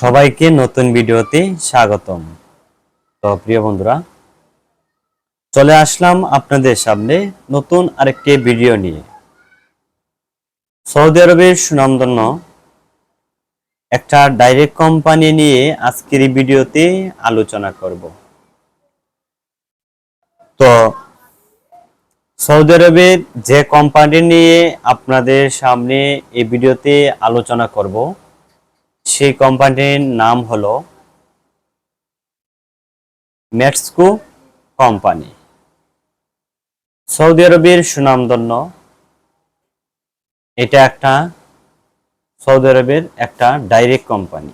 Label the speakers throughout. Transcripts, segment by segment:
Speaker 1: সবাইকে নতুন ভিডিওতে স্বাগতম। তো প্রিয় বন্ধুরা, চলে আসলাম আপনাদের সামনে নতুন আরেকটি ভিডিও নিয়ে। সৌদি আরবের সুনামধন্য একটা ডাইরেক্ট কোম্পানি নিয়ে আজকের ভিডিওতে আলোচনা করব। তো সৌদি আরবের যে কোম্পানি নিয়ে আপনাদের সামনে এই ভিডিওতে আলোচনা করব সেই কোম্পানির নাম হলো মেটসকো কোম্পানি সৌদি আরবের সুনামধন্য এটা একটা সৌদি আরবের একটা ডাইরেক্ট কোম্পানি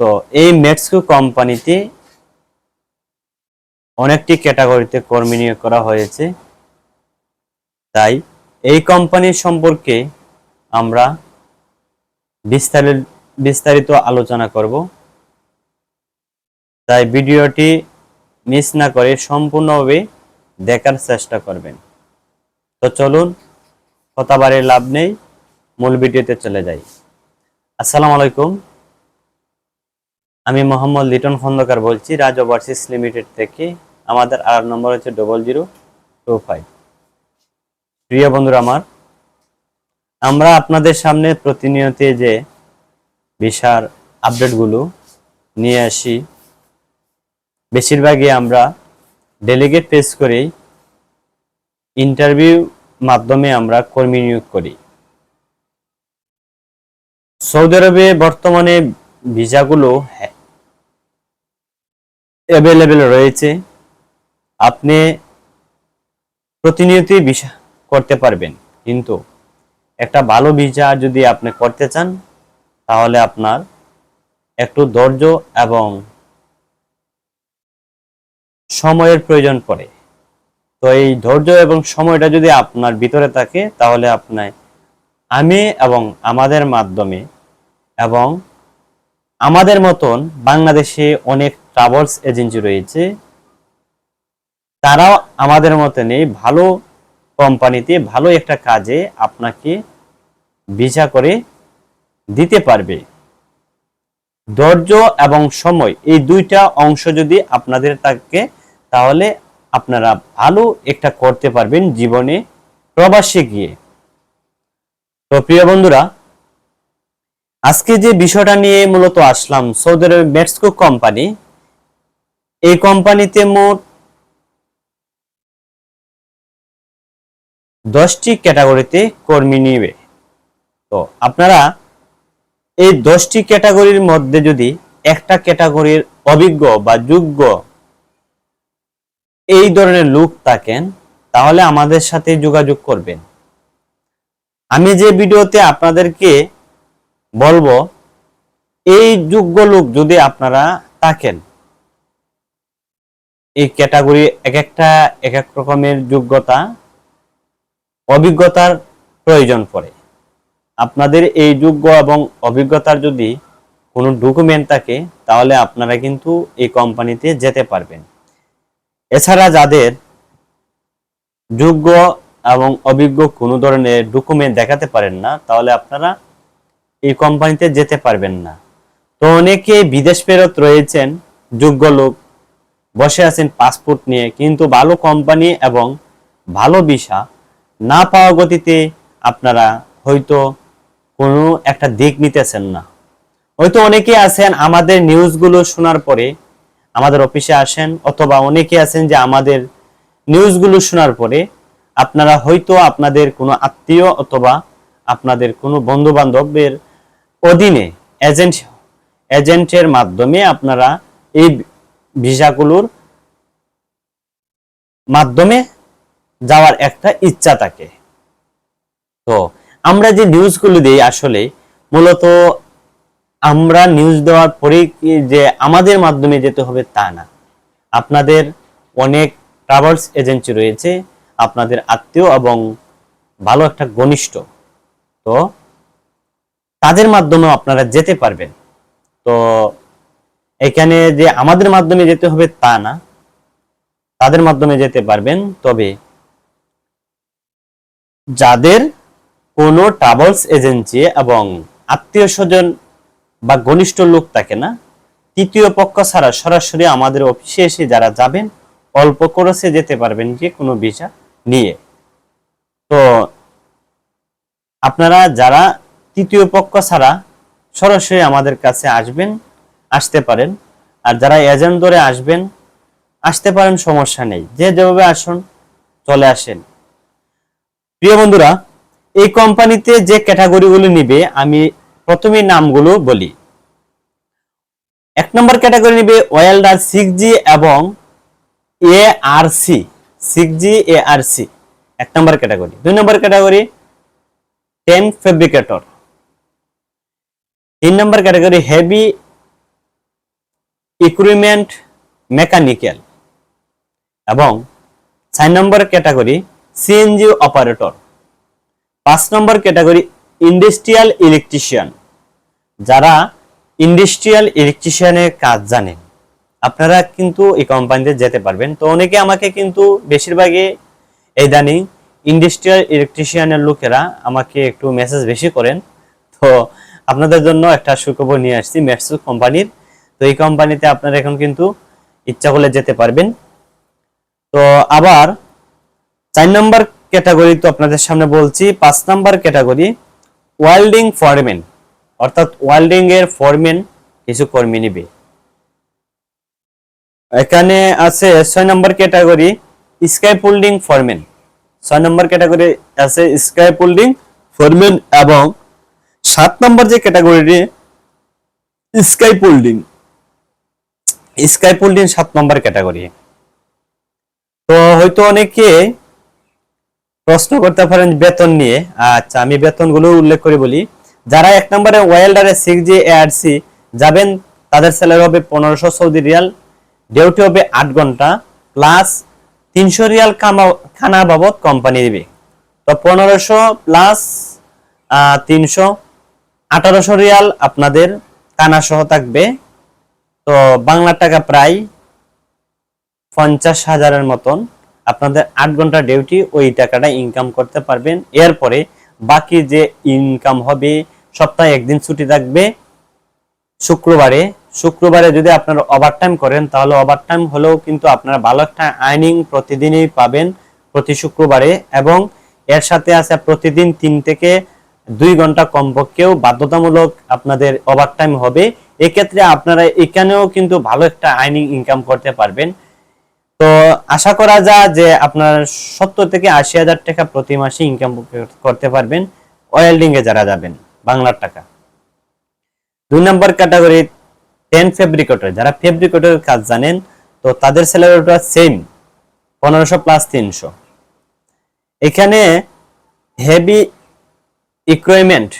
Speaker 1: তো এই মেটসকো কোম্পানিতে অনেকটি ক্যাটাগরিতে কর্মী নিয়োগ করা হয়েছে। তাই এই কোম্পানি সম্পর্কে আমরা বিস্তারিত বিস্তারিত আলোচনা করব। তাই ভিডিওটি মিস না করে সম্পূর্ণভাবে দেখার চেষ্টা করবেন। তো চলুন, কথা বাড়ির লাভ নেই, মূল ভিডিওতে চলে যাই। আসসালামু আলাইকুম। আমি মোহাম্মদ লিটন খন্দকার বলছি, রাজ ওভারসিস লিমিটেড থেকে। আমাদের আর নম্বর হচ্ছে ডবল জিরো টু ফাইভ প্রিয় বন্ধুরা আমার আমরা আপনাদের সামনে প্রতিনিয়ত যে বিশার আপডেটগুলো নিয়ে আসি, বেশিরভাগই আমরা ডেলিগেট পেস করেই ইন্টারভিউ মাধ্যমে আমরা কর্মী নিয়োগ করি। সৌদি আরবে বর্তমানে ভিসাগুলো অ্যাভেলেবেল রয়েছে। আপনি প্রতিনিয়তই ভিসা করতে পারবেন, কিন্তু একটা ভালো ভিসা যদি আপনি করতে চান, তাহলে আপনার একটু ধৈর্য এবং সময়ের প্রয়োজন পড়ে। তো এই ধৈর্য এবং সময়টা যদি আপনার ভিতরে থাকে, তাহলে আপনার আমি এবং আমাদের মাধ্যমে এবং আমাদের মতন বাংলাদেশে অনেক ট্রাভেলস এজেন্সি রয়েছে, তারাও আমাদের মতনই ভালো কোম্পানিতে ভালো একটা কাজে আপনাকে ভিসা করে দিতে পারবে। ধৈর্য এবং সময়, এই দুইটা অংশ যদি আপনাদের থাকে, তাহলে আপনারা ভালো একটা করতে পারবেন জীবনে প্রবাসে গিয়ে। তো প্রিয় বন্ধুরা, আজকে যে বিষয়টা নিয়ে মূলত আসলাম, সৌদি আরবের মেটসকো কোম্পানি, এই কোম্পানিতে মোট দশটি ক্যাটাগরিতে কর্মী নিবে। তো আপনারা এই দশটি ক্যাটাগরির মধ্যে যদি একটা ক্যাটাগরির অভিজ্ঞ বা যোগ্য এই ধরনের লোক থাকেন, তাহলে আমাদের সাথে যোগাযোগ করবেন। আমি যে ভিডিওতে আপনাদেরকে বলব, এই যোগ্য লোক যদি আপনারা থাকেন, এই ক্যাটাগরি এক একটা এক এক রকমের যোগ্যতা অভিজ্ঞতার প্রয়োজন পড়ে। আপনাদের এই যোগ্য এবং অভিজ্ঞতার যদি কোনো ডকুমেন্ট থাকে, তাহলে আপনারা কিন্তু এই কোম্পানিতে যেতে পারবেন। এছাড়া যাদের যোগ্য এবং অভিজ্ঞ কোনো ধরনের ডকুমেন্ট দেখাতে পারেন না, তাহলে আপনারা এই কোম্পানিতে যেতে পারবেন না। তো অনেকে বিদেশ ফেরত রয়েছেন, যোগ্য লোক, বসে আছেন পাসপোর্ট নিয়ে, কিন্তু ভালো কোম্পানি এবং ভালো ভিসা না পাওয়া গতিতে আপনারা হয়তো কোনো একটা দিক নিতেছেন না। হয়তো অনেকে আছেন আমাদের নিউজগুলো শোনার পরে আমাদের অফিসে আসেন অথবা অনেকে আছেন যে আমাদের নিউজগুলো শোনার পরে আপনারা হয়তো আপনাদের কোনো আত্মীয় অথবা আপনাদের কোনো বন্ধু বান্ধবের অধীনে এজেন্ট, এজেন্টের মাধ্যমে আপনারা এই ভিসাগুলোর মাধ্যমে যাওয়ার একটা ইচ্ছা থাকে। তো আমরা যে নিউজগুলো দিই আসলে মূলত আমরা নিউজ দেওয়ার পরে যে আমাদের মাধ্যমে যেতে হবে তা না। আপনাদের অনেক ট্রাভেলস এজেন্সি রয়েছে, আপনাদের আত্মীয় এবং ভালো একটা ঘনিষ্ঠ। তো তাদের মাধ্যমে আপনারা যেতে পারবেন। তো এখানে যে আমাদের মাধ্যমে যেতে হবে তা না, তাদের মাধ্যমে যেতে পারবেন। তবে যাদের কোনো ট্রাভেলস এজেন্সি এবং আত্মীয় স্বজন বা ঘনিষ্ঠ লোক থাকে না, তৃতীয় পক্ষ ছাড়া সরাসরি আমাদের অফিসে এসে যারা যাবেন, অল্প খরচে যেতে পারবেন যে কোনো ভিসা নিয়ে। তো আপনারা যারা তৃতীয় পক্ষ ছাড়া সরাসরি আমাদের কাছে আসবেন, আসতে পারেন। আর যারা এজেন্ট ধরে আসবেন, আসতে পারেন, সমস্যা নেই। যে যেভাবে আসুন, চলে আসেন। প্রিয় বন্ধুরা, এই কোম্পানিতে যে ক্যাটাগরিগুলো নিবে, আমি প্রথমে নামগুলো বলি। এক নম্বর ক্যাটাগরি নিবে ওয়েল্ডার সিক্স জি এবং A R C six G A R C এক নম্বর ক্যাটাগরি। দুই নম্বর ক্যাটাগরি টেন ফেব্রিকেটর তিন number category heavy equipment mechanical এবং চার নম্বর ক্যাটাগরি সিএনজি অপারেটর পাঁচ নম্বর ক্যাটাগরি ইন্ডাস্ট্রিয়াল ইলেকট্রিশিয়ান যারা ইন্ডাস্ট্রিয়াল ইলেকট্রিশিয়ানের কাজ জানেন আপনারা কিন্তু এই কোম্পানিতে যেতে পারবেন। তো অনেকে আমাকে কিন্তু বেশিরভাগই এই দানি ইন্ডাস্ট্রিয়াল ইলেকট্রিশিয়ানের লোকেরা আমাকে একটু মেসেজ বেশি করেন। তো আপনাদের জন্য একটা সুখবর নিয়ে আসছি মেটসু কোম্পানির তো এই কোম্পানিতে আপনারা এখন কিন্তু ইচ্ছা করলে যেতে পারবেন। তো আবার চার নম্বর ক্যাটাগরি তো আপনাদের সামনে বলছি, পাঁচ নম্বর ক্যাটাগরি ওয়েল্ডিং ফরম্যান অর্থাৎ ওয়েল্ডিং এর ফরম্যান কিছু কর্মী নিবে। এখানে আছে ছয় নম্বর ক্যাটাগরি স্কাই পুল্ডিং ফরম্যান ছয় নম্বর ক্যাটাগরি আছে স্কাই পুল্ডিং ফরম্যান এবং সাত নম্বর যে ক্যাটাগরি স্কাই পুল্ডিং স্কাই পুল্ডিং সাত নম্বর ক্যাটাগরি। তো হয়তো অনেকে প্রশ্ন করতে পারেন বেতন নিয়ে। আচ্ছা আমি বেতনগুলো উল্লেখ করে বলি। যারা এক নম্বরে ওয়েল্ডারে সিক্স জি এআরসি যাবেন, তাদের স্যালারি হবে পনেরোশো সৌদি রিয়াল ডিউটি হবে আট ঘণ্টা প্লাস তিনশো রিয়াল খানা বাবদ কোম্পানি দিবে। তো পনেরোশো প্লাস তিনশো, আঠারোশো রিয়াল আপনাদের কানা সহ থাকবে। তো বাংলা টাকা প্রায় পঞ্চাশ হাজারের মতন। আপনাদের আট ঘণ্টা ডিউটি ওই টাকাটা ইনকাম করতে পারবেন। এরপরে বাকি যে ইনকাম হবে, সপ্তাহে একদিন ছুটি থাকবে। শুক্রবারে শুক্রবারে যদি আপনারা ওভারটাইম করেন, তাহলে ওভারটাইম হলেও কিন্তু আপনারা ভালো একটা আর্নিং প্রতিদিনই পাবেন প্রতি শুক্রবারে এবং এর সাথে আছে প্রতিদিন তিন থেকে দুই ঘণ্টা কমপক্ষেও বাধ্যতামূলক আপনাদের ওভারটাইম হবে। এক্ষেত্রে আপনারা এখানেও কিন্তু ভালো একটা আর্নিং ইনকাম করতে পারবেন। তো আশা করা যায় যে আপনার সত্তর থেকে আশি হাজার টাকা প্রতি মাসে ইনকাম করতে পারবেন। ওয়েল্ডিং এ যারা যাবেন, বাংলার টাকা। দুই নম্বর ক্যাটাগরি টেন ফেব্রিকেটর যারা ফেব্রিকেটরের কাজ জানেন, তো তাদের স্যালারিটা সেম পনেরোশো প্লাস তিনশো। এখানে হেভি ইকুইপমেন্ট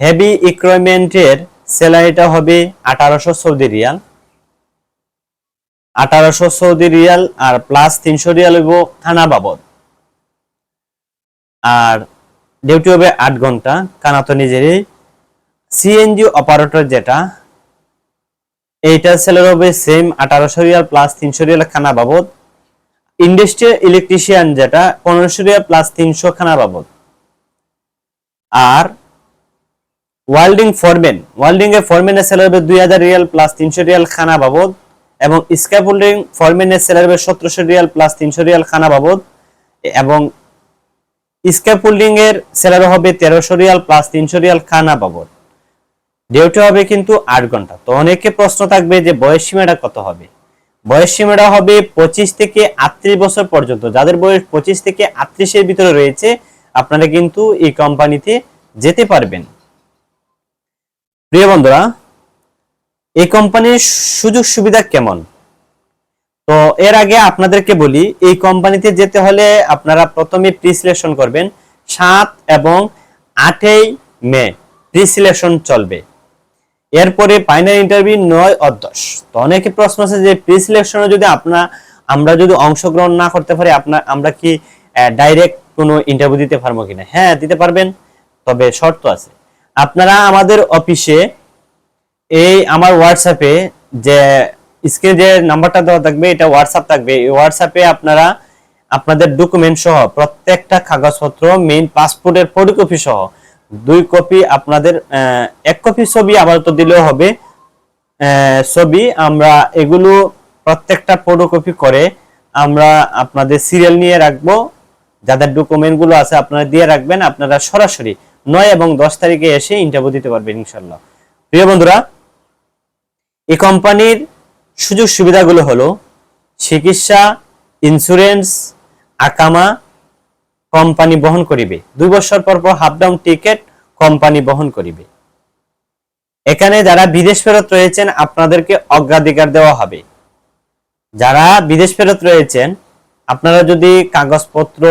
Speaker 1: হেভি ইকুইপমেন্টের স্যালারিটা হবে আঠারোশো সৌদি রিয়াল। আঠারোশো সৌদি রিয়াল আর প্লাস তিনশো রিয়াল হইব খানা বাবদ। আর ডিউটি হবে আট ঘণ্টা কানা তো নিজেরই। সিএনজি অপারেটর যেটা, এইটার স্যালারি হবে সেম আঠারোশো রিয়াল প্লাস তিনশো রিয়াল খানা বাবদ। ইন্ডাস্ট্রিয়াল ইলেকট্রিশিয়ান যেটা, পনেরোশো রিয়াল প্লাস তিনশো খানা বাবদ। আর ওয়েল্ডিং ফরম্যান ওয়েল্ডিং এর ফরম্যানের স্যালারি হবে দুই হাজার রিয়াল প্লাস তিনশো রিয়াল খানা বাবদ। এবং স্ক্যাফোল্ডিং ফরম্যানের স্যালারি সতেরোশো রিয়াল প্লাস তিনশো রিয়াল খানা বাবদ। এবং স্ক্যাফোল্ডিং এর স্যালারি হবে তেরোশো রিয়াল প্লাস তিনশো রিয়াল খানা বাবদ। ডিউটি হবে কিন্তু আট ঘণ্টা। তো অনেকে প্রশ্ন থাকবে যে বয়স সীমাটা কত হবে? বয়স সীমাটা হবে পঁচিশ থেকে আটত্রিশ বছর পর্যন্ত। যাদের বয়স পঁচিশ থেকে আটত্রিশের ভিতরে রয়েছে, আপনারা কিন্তু এই কোম্পানিতে যেতে পারবেন। প্রিয় বন্ধুরা এই কোম্পানির সুযোগ সুবিধা কেমন? তো এর আগে আপনাদেরকে বলি, এই কোম্পানিতে যেতে হলে আপনারা প্রথমে প্রি সিলেকশন করবেন সাত এবং আটই মে প্রি সিলেকশন চলবে। এরপরে ফাইনাল ইন্টারভিউ নয় ও দশ। তো অনেকে প্রশ্ন আছে যে প্রি সিলেকশনে যদি আপনার আমরা যদি অংশগ্রহণ না করতে পারি আপনার আমরা কি ডাইরেক্ট কোনো ইন্টারভিউ দিতে পারব কিনা? হ্যাঁ দিতে পারবেন, তবে শর্ত আছে। আপনারা আমাদের অফিসে এই আমার হোয়াটসঅ্যাপে যে স্ক্রিনে যে নাম্বারটা দেওয়া থাকবে, এটা হোয়াটসঅ্যাপ থাকবে। এই হোয়াটসঅ্যাপে আপনারা আপনাদের ডকুমেন্ট সহ প্রত্যেকটা কাগজপত্র মেইন পাসপোর্টের ফটোকপি সহ দুই কপি আপনাদের এক কপি ছবি আপাতত দিলেও হবে। ছবি আমরা এগুলো প্রত্যেকটা ফটোকপি করে আমরা আপনাদের সিরিয়াল নিয়ে রাখব। যাদের ডকুমেন্টগুলো আছে আপনারা দিয়ে রাখবেন, আপনারা সরাসরি নয় এবং দশ তারিখে এসে ইন্টারভিউ দিতে পারবেন ইনশাল্লাহ প্রিয় বন্ধুরা এই কোম্পানির সুযোগ সুবিধাগুলো হলো চিকিৎসা ইন্স্যুরেন্স আকামা কোম্পানি বহন করিবে। দুই বছর পর পর হাফ ডাউন টিকেট কোম্পানি বহন করিবে। এখানে যারা বিদেশ ফেরত রয়েছেন, আপনাদেরকে অগ্রাধিকার দেওয়া হবে। যারা বিদেশ ফেরত রয়েছেন, আপনারা যদি কাগজপত্র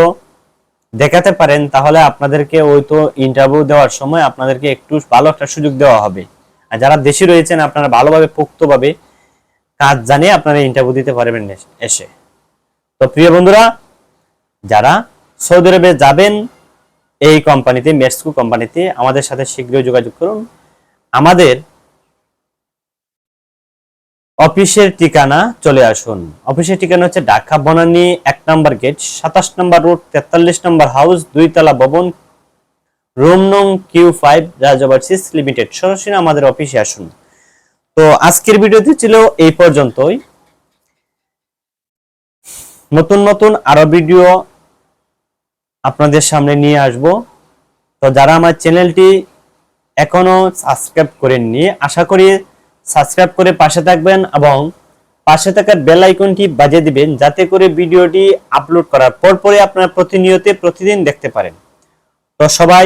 Speaker 1: দেখাতে পারেন, তাহলে আপনাদেরকে ওই তো ইন্টারভিউ দেওয়ার সময় আপনাদেরকে একটু ভালো একটা সুযোগ দেওয়া হবে। আর যারা দেশে রয়েছেন, আপনারা ভালোভাবে পোক্তভাবে কাজ জানিয়ে আপনারা ইন্টারভিউ দিতে পারবেন এসে তো প্রিয় বন্ধুরা, যারা সৌদি আরবে যাবেন, এই কোম্পানিতে মেটসকু কোম্পানিতে, আমাদের সাথে শীঘ্রই যোগাযোগ করুন। আমাদের অফিসের ঠিকানা চলে আসুন। অফিসের ঠিকানা হচ্ছে ঢাকা বনানী এক নম্বর গেট, সাতাশ নম্বর রোড, তেতাল্লিশ নম্বর হাউস, দুইতলা ভবন রুম নং কিউ ফাইভ রাজাবার্সিস লিমিটেড। সরাসরি আমাদের অফিসে আসুন। তো আজকের ভিডিওতে ছিল এই পর্যন্তই। নতুন নতুন আরও ভিডিও আপনাদের সামনে নিয়ে আসব। তো যারা আমার চ্যানেলটি এখনও সাবস্ক্রাইব করেননি, আশা করি সাবস্ক্রাইব করে পাশে থাকবেন এবং পাশে থাকার বেল আইকনটি বাজিয়ে দিবেন যাতে করে ভিডিওটি আপলোড করার পর পরে আপনারা প্রতিনিয়ত প্রতিদিন দেখতে পারেন। তো সবাই